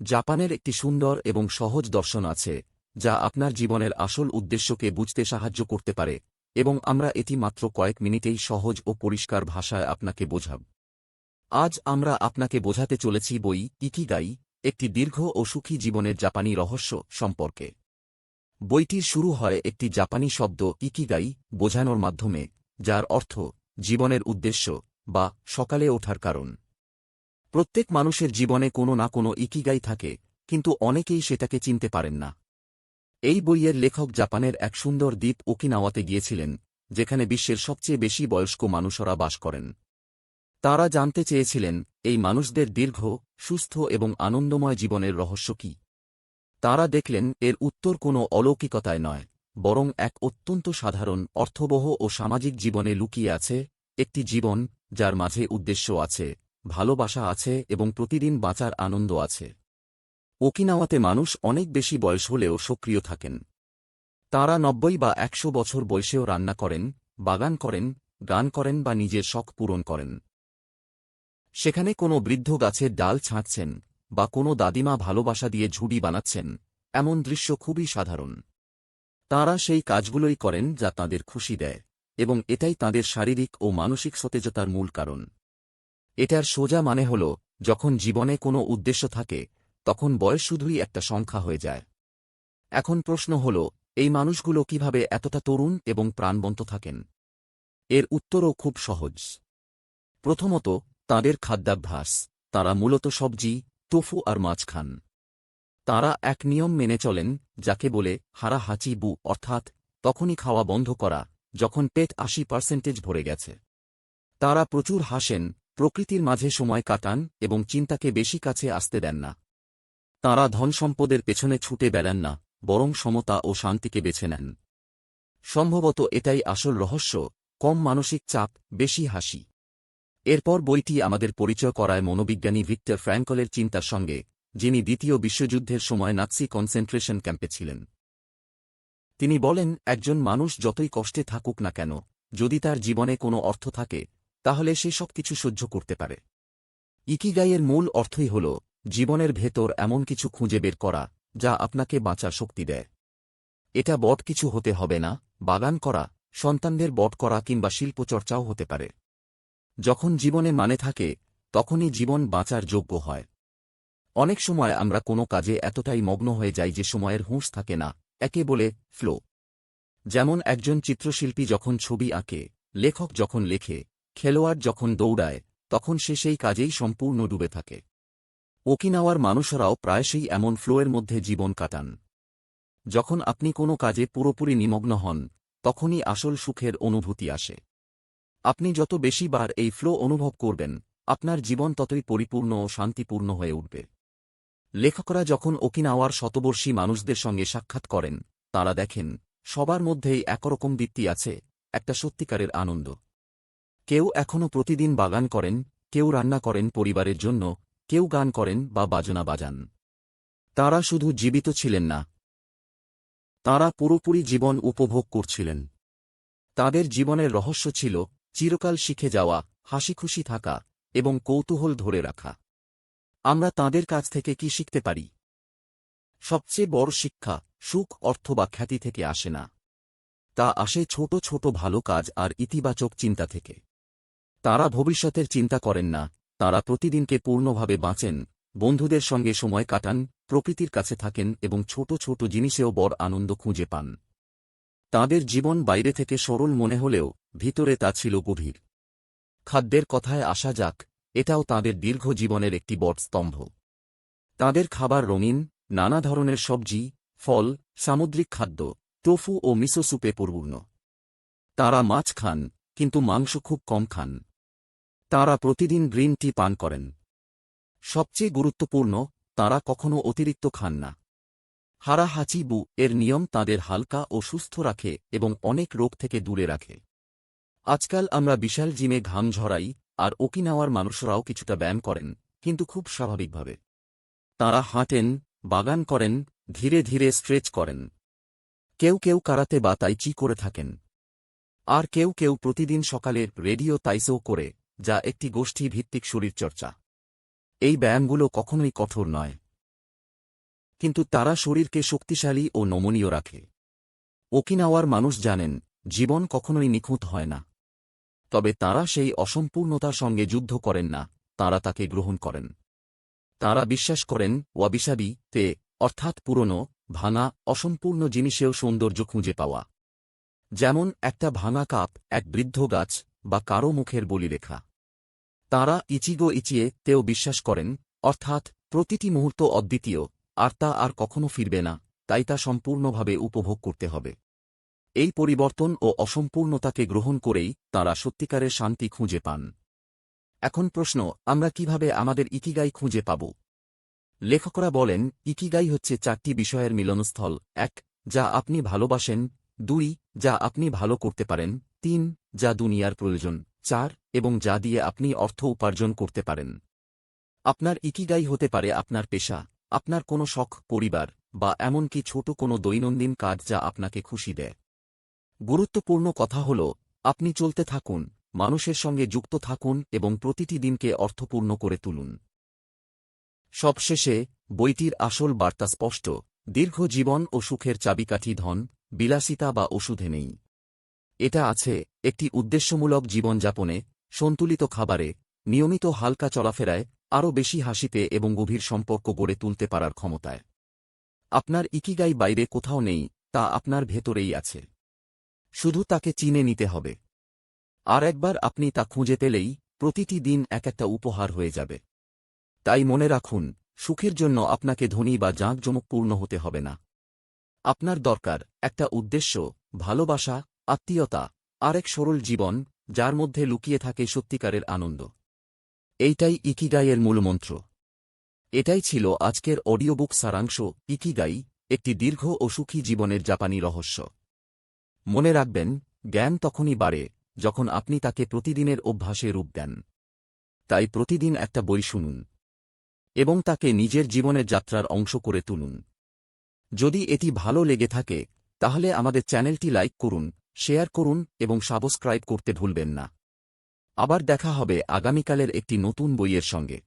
জাপানের একটি সুন্দর এবং সহজ দর্শন আছে, যা আপনার জীবনের আসল উদ্দেশ্যকে বুঝতে সাহায্য করতে পারে, এবং আমরা এটি মাত্র কয়েক মিনিটেই সহজ ও পরিষ্কার ভাষায় আপনাকে বোঝাব। আজ আমরা আপনাকে বোঝাতে চলেছি বই ইকিগাই, একটি দীর্ঘ ও সুখী জীবনের জাপানি রহস্য সম্পর্কে। বইটির শুরু হয় একটি জাপানি শব্দ ইকিগাই বোঝানোর মাধ্যমে, যার অর্থ জীবনের উদ্দেশ্য বা সকালে ওঠার কারণ। প্রত্যেক মানুষের জীবনে কোনো না কোনো ইকিগাই থাকে, কিন্তু অনেকেই সেটাকে চিনতে পারেন না। এই বইয়ের লেখক জাপানের এক সুন্দর দ্বীপ ওকিনাওয়াতে গিয়েছিলেন, যেখানে বিশ্বের সবচেয়ে বেশি বয়স্ক মানুষরা বাস করেন। তারা জানতে চেয়েছিলেন, এই মানুষদের দীর্ঘ, সুস্থ এবং আনন্দময় জীবনের রহস্য কি। তারা দেখলেন, এর উত্তর কোনো অলৌকিকতায় নয়, বরং এক অত্যন্ত সাধারণ, অর্থবহ ও সামাজিক জীবনে লুকিয়ে আছে, একটি জীবন, যার মাঝে উদ্দেশ্য আছে। ভালোবাসা আছে এবং প্রতিদিন বাঁচার আনন্দ আছে। ওকিনাওয়াতে মানুষ অনেক বেশি বয়স হলেও সক্রিয় থাকেন। তাঁরা নব্বই বা একশো বছর বয়সেও রান্না করেন, বাগান করেন, গান করেন বা নিজের শখ পূরণ করেন। সেখানে কোনো বৃদ্ধ গাছের ডাল ছাঁটছেন বা কোনো দাদিমা ভালোবাসা দিয়ে ঝুড়ি বানাচ্ছেন, এমন দৃশ্য খুবই সাধারণ। তাঁরা সেই কাজগুলোই করেন যা তাঁদের খুশি দেয়, এবং এটাই তাঁদের শারীরিক ও মানসিক সতেজতার মূল কারণ। এটার সোজা মানে হল, যখন জীবনে কোনো উদ্দেশ্য থাকে, তখন বয়স শুধুই একটা সংখ্যা হয়ে যায়। এখন প্রশ্ন হল, এই মানুষগুলো কীভাবে এতটা তরুণ এবং প্রাণবন্ত থাকেন? এর উত্তরও খুব সহজ। প্রথমত, তাঁদের খাদ্যাভ্যাস। তাঁরা মূলত সবজি তোফু আর মাছ খান। তাঁরা এক নিয়ম মেনে চলেন, যাকে বলে হারা হাঁচি বু, অর্থাৎ তখনই খাওয়া বন্ধ করা, যখন পেট আশি পার্সেন্টেজ ভরে গেছে। তাঁরা প্রচুর হাসেন প্রকৃতির মাঝে সময় কাটান এবং চিন্তাকে বেশি কাছে আসতে দেন না। তাঁরা ধনসম্পদের পেছনে ছুটে বেড়ান না, বরং সমতা ও শান্তিকে বেছে নেন। সম্ভবত এটাই আসল রহস্য, কম মানসিক চাপ, বেশি হাসি। এরপর বইটি আমাদের পরিচয় করায় মনোবিজ্ঞানী ভিক্টর ফ্র্যাঙ্কলের চিন্তার সঙ্গে, যিনি দ্বিতীয় বিশ্বযুদ্ধের সময় নাৎসি কনসেন্ট্রেশন ক্যাম্পে ছিলেন। তিনি বলেন, একজন মানুষ যতই কষ্টে থাকুক না কেন, যদি তার জীবনে কোনো অর্থ থাকে তাহলে সে সব কিছু সহ্য করতে পারে। ইকিগাইয়ের মূল অর্থই হল, জীবনের ভেতর এমন কিছু খুঁজে বের করা, যা আপনাকে বাঁচার শক্তি দেয়। এটা বট কিছু হতে হবে না, বাগান করা, সন্তানদের বট করা কিংবা শিল্পচর্চাও হতে পারে। যখন জীবনে মানে থাকে, তখনই জীবন বাঁচার যোগ্য হয়। অনেক সময় আমরা কোনো কাজে এতটাই মগ্ন হয়ে যাই যে সময়ের হুঁশ থাকে না, একে বলে ফ্লো। যেমন একজন চিত্রশিল্পী যখন ছবি আঁকে, লেখক যখন লেখে খেলোয়াড় যখন দৌড়ায়, তখন সে সেই কাজেই সম্পূর্ণ ডুবে থাকে। ওকিনাওয়ার মানুষরাও প্রায়শই এমন ফ্লোয়ের মধ্যে জীবন কাটান। যখন আপনি কোনো কাজে পুরোপুরি নিমগ্ন হন, তখনই আসল সুখের অনুভূতি আসে। আপনি যত বেশি বার এই ফ্লো অনুভব করবেন, আপনার জীবন ততই পরিপূর্ণ ও শান্তিপূর্ণ হয়ে উঠবে। লেখকরা যখন ওকিনাওয়ার শতবর্ষী মানুষদের সঙ্গে সাক্ষাৎ করেন, তাঁরা দেখেন, সবার মধ্যেই একরকম বৃত্তি আছে, একটা সত্যিকারের আনন্দ। কেউ এখনও প্রতিদিন বাগান করেন, কেউ রান্না করেন পরিবারের জন্য, কেউ গান করেন বা বাজনা বাজান। তারা শুধু জীবিত ছিলেন না। তারা পুরোপুরি জীবন উপভোগ করছিলেন। তাদের জীবনের রহস্য ছিল চিরকাল শিখে যাওয়া, হাসিখুশি থাকা এবং কৌতূহল ধরে রাখা। আমরা তাদের কাছ থেকে কি শিখতে পারি? সবচেয়ে বড় শিক্ষা সুখ, অর্থ বা খ্যাতি থেকে আসে না। তা আসে ছোট ছোট ভালো কাজ আর ইতিবাচক চিন্তা থেকে। তারা ভবিষ্যতের চিন্তা করেন না, তারা প্রতিদিনকে পূর্ণভাবে বাঁচেন, বন্ধুদের সঙ্গে সময় কাটান, প্রকৃতির কাছে থাকেন এবং ছোট ছোট জিনিসেও বড় আনন্দ খুঁজে পান। তাদের জীবন বাইরে থেকে সরল মনে হলেও ভিতরে তা ছিল গভীর। খাদ্যের কথায় আসা যাক, এটাও তাদের দীর্ঘ জীবনের একটি বট স্তম্ভ। তাদের খাবার রঙিন, নানা ধরনের সবজি, ফল, সামুদ্রিক খাদ্য, টোফু ও মিসো সুপে পূর্ণ তারা মাছ খান, কিন্তু মাংস খুব কম খান। তারা প্রতিদিন গ্রিন টি পান করেন। সবচেয়ে গুরুত্বপূর্ণ, তারা কখনো অতিরিক্ত খান না। হারা হাচিবু এর নিয়ম তাদের হালকা ও সুস্থ রাখে এবং অনেক রোগ থেকে দূরে রাখে। আজকাল আমরা বিশাল জিমে ঘাম ঝরাই আর ওকিনাওয়ার মানুষরাও কিছুটা ব্যায়াম করেন, কিন্তু খুব স্বাভাবিকভাবে। তাঁরা হাঁটেন, বাগান করেন, ধীরে ধীরে স্ট্রেচ করেন। কেউ কেউ কারাতে বা তাইচি করে থাকেন। আর কেউ কেউ প্রতিদিন সকালে রেডিও তাইসেও করে যা একটি গোষ্ঠী ভিত্তিক শরীরচর্চা। এই ব্যায়ামগুলো কখনোই কঠোর নয়। কিন্তু তারা শরীরকে শক্তিশালী ও নমনীয় রাখে। ওকিনাওয়ার মানুষ জানেন, জীবন কখনোই নিখুঁত হয় না। তবে তারা সেই অসম্পূর্ণতার সঙ্গে যুদ্ধ করেন না, তারা তাকে গ্রহণ করেন। তারা বিশ্বাস করেন ওয়াবিসাবি তে, অর্থাৎ পুরনো, ভাঙা, অসম্পূর্ণ জিনিসেও সৌন্দর্য খুঁজে পাওয়া। যেমন একটা ভাঙা কাপ, এক বৃদ্ধ গাছ বা কারও মুখের বলিরেখা তারা ইচিগো ইচিয়ে তেও বিশ্বাস করেন, অর্থাৎ প্রতিটি মুহূর্ত অদ্বিতীয়, আর তা আর কখনো ফিরবে না, তাই তা সম্পূর্ণভাবে উপভোগ করতে হবে। এই পরিবর্তন ও অসম্পূর্ণতাকে গ্রহণ করেই তাঁরা সত্যিকারের শান্তি খুঁজে পান। এখন প্রশ্ন, আমরা কীভাবে আমাদের ইকিগাই খুঁজে পাব? লেখকরা বলেন, ইকিগাই হচ্ছে চারটি বিষয়ের মিলনস্থল। এক, যা আপনি ভালোবাসেন। দুই, যা আপনি ভালো করতে পারেন। তিন, যা দুনিয়ার প্রয়োজন, চার, এবং যা দিয়ে আপনি অর্থ উপার্জন করতে পারেন। আপনার ইকিগাই হতে পারে আপনার পেশা, আপনার কোনো শখ, পরিবার, বা এমনকি ছোট কোনো দৈনন্দিন কাজ যা আপনাকে খুশি দেয়। গুরুত্বপূর্ণ কথা হল, আপনি চলতে থাকুন, মানুষের সঙ্গে যুক্ত থাকুন এবং প্রতিটি দিনকে অর্থপূর্ণ করে তুলুন। সবশেষে, বইটির আসল বার্তা স্পষ্ট, দীর্ঘ জীবন ও সুখের চাবিকাঠি ধন, বিলাসিতা বা ওষুধে নেই। এটা আছে একটি উদ্দেশ্যমূলক জীবনযাপনে, সন্তুলিত খাবারে, নিয়মিত হালকা চলাফেরায়, আরও বেশি হাসিতে এবং গভীর সম্পর্ক গড়ে তুলতে পারার ক্ষমতায়। আপনার ইকিগাই বাইরে কোথাও নেই, তা আপনার ভেতরেই আছে। শুধু তাকে চিনে নিতে হবে। আর একবার আপনি তা খুঁজে পেলেই, প্রতিটি দিন এক একটা উপহার হয়ে যাবে। তাই মনে রাখুন, সুখের জন্য আপনাকে ধনী বা জাঁকজমকপূর্ণ হতে হবে না। আপনার দরকার, একটা উদ্দেশ্য, ভালোবাসা আত্মীয়তা, আরেক সরল জীবন, যার মধ্যে লুকিয়ে থাকে সত্যিকারের আনন্দ। এইটাই ইকিগাইয়ের মূলমন্ত্র এটাই ছিল আজকের অডিওবুক সারাংশ, ইকিগাই, একটি দীর্ঘ ও সুখী জীবনের জাপানি রহস্য। মনে রাখবেন, জ্ঞান তখনই বাড়ে, যখন আপনি তাকে প্রতিদিনের অভ্যাসে রূপ দেন। তাই প্রতিদিন একটা বই শুনুন। এবং তাকে নিজের জীবনের যাত্রার অংশ করে তুলুন। যদি এটি ভালো লেগে থাকে, তাহলে আমাদের চ্যানেলটি লাইক করুন শেয়ার করুন এবং সাবস্ক্রাইব করতে ভুলবেন না। আবার দেখা হবে আগামীকালের একটি নতুন বইয়ের সঙ্গে।